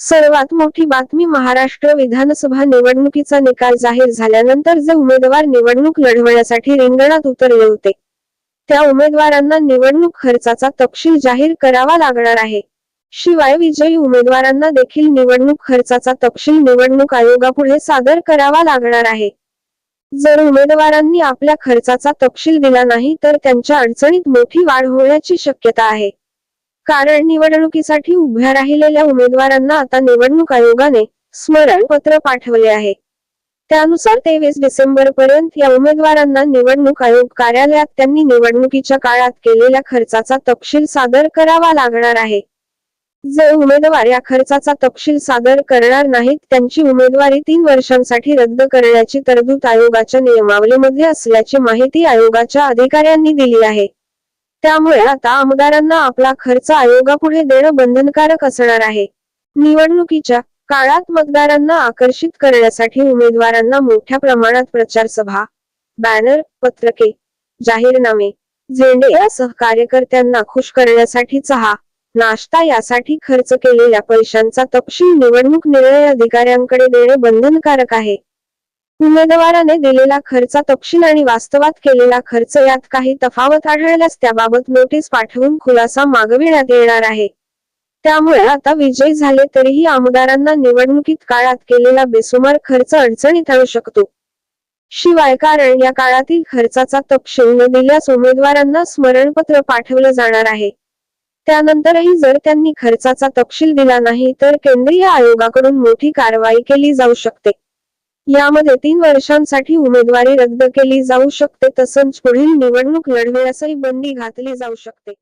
सर्वात मोठी बातमी महाराष्ट्र विधानसभा निवडणुकीचा निकाल जाहीर झाल्यानंतर जे उमेदवार निवडणूक लढवण्यासाठी रिंगणात उतरले होते त्या उमेदवारांना निवडणूक खर्चाचा तपशील जाहीर करावा लागणार आहे. शिवाय विजयी उमेदवारांना देखील निवडणूक खर्चाचा तपशील निवडणूक आयोगापुढे सादर करावा लागणार आहे. जर उमेदवारांनी आपल्या खर्चाचा तपशील दिला नाही तर त्यांच्या अडचणीत मोठी वाढ होण्याची शक्यता आहे. कारण निवडणुकीसाठी उभ्या राहिलेल्या उमेदवारांना आता निवडणूक आयोगाने स्मरणपत्र पाठवले आहे. त्यानुसार तेवीस डिसेंबर पर्यंत या उमेदवारांना निवडणूक आयोग कार्यालयात त्यांनी निवडणुकीच्या काळात केलेल्या खर्चाचा तपशील सादर करावा लागणार आहे. जे उमेदवार या खर्चाचा तपशील सादर करणार नाहीत त्यांची उमेदवारी तीन वर्षांसाठी रद्द करण्याची तरतूद आयोगाच्या नियमावलीमध्ये असल्याची माहिती आयोगाच्या अधिकाऱ्यांनी दिली आहे. त्यामुळे आता आमदारांना आपला खर्च आयोगापुढे देणं बंधनकारक असणार आहे. निवडणुकीच्या काळात मतदारांना आकर्षित करण्यासाठी उमेदवारांना मोठ्या प्रमाणात प्रचार सभा बॅनर पत्रके जाहीरनामे झेंडे यासह कार्यकर्त्यांना खुश करण्यासाठी चहा नाश्ता यासाठी खर्च केलेल्या पैशांचा तपशील निवडणूक निर्णय अधिकाऱ्यांकडे देणे बंधनकारक आहे. उमेदवाराने दिलेला खर्च तपशील आणि वास्तवात केलेला खर्च यात काही तफावत आढळल्यास त्याबाबत नोटीस पाठवून खुलासा मागविण्यात येणार आहे. त्यामुळे आता विजयी झाले तरीही आमदारांना निवडणुकीत काळात केलेला बेसुमार खर्च अडचणीत आणू शकतो. शिवाय कारण या काळातील खर्चाचा तपशील न दिल्यास उमेदवारांना स्मरणपत्र पाठवलं जाणार आहे. त्यानंतरही जर त्यांनी खर्चाचा तपशील दिला नाही तर केंद्रीय आयोगाकडून मोठी कारवाई केली जाऊ शकते. यामध्ये तीन वर्षांसाठी उमेदवारी रद्द केली जाऊ शकते तसंच पुढील निवडणूक लढवण्यासही बंदी घातली जाऊ शकते.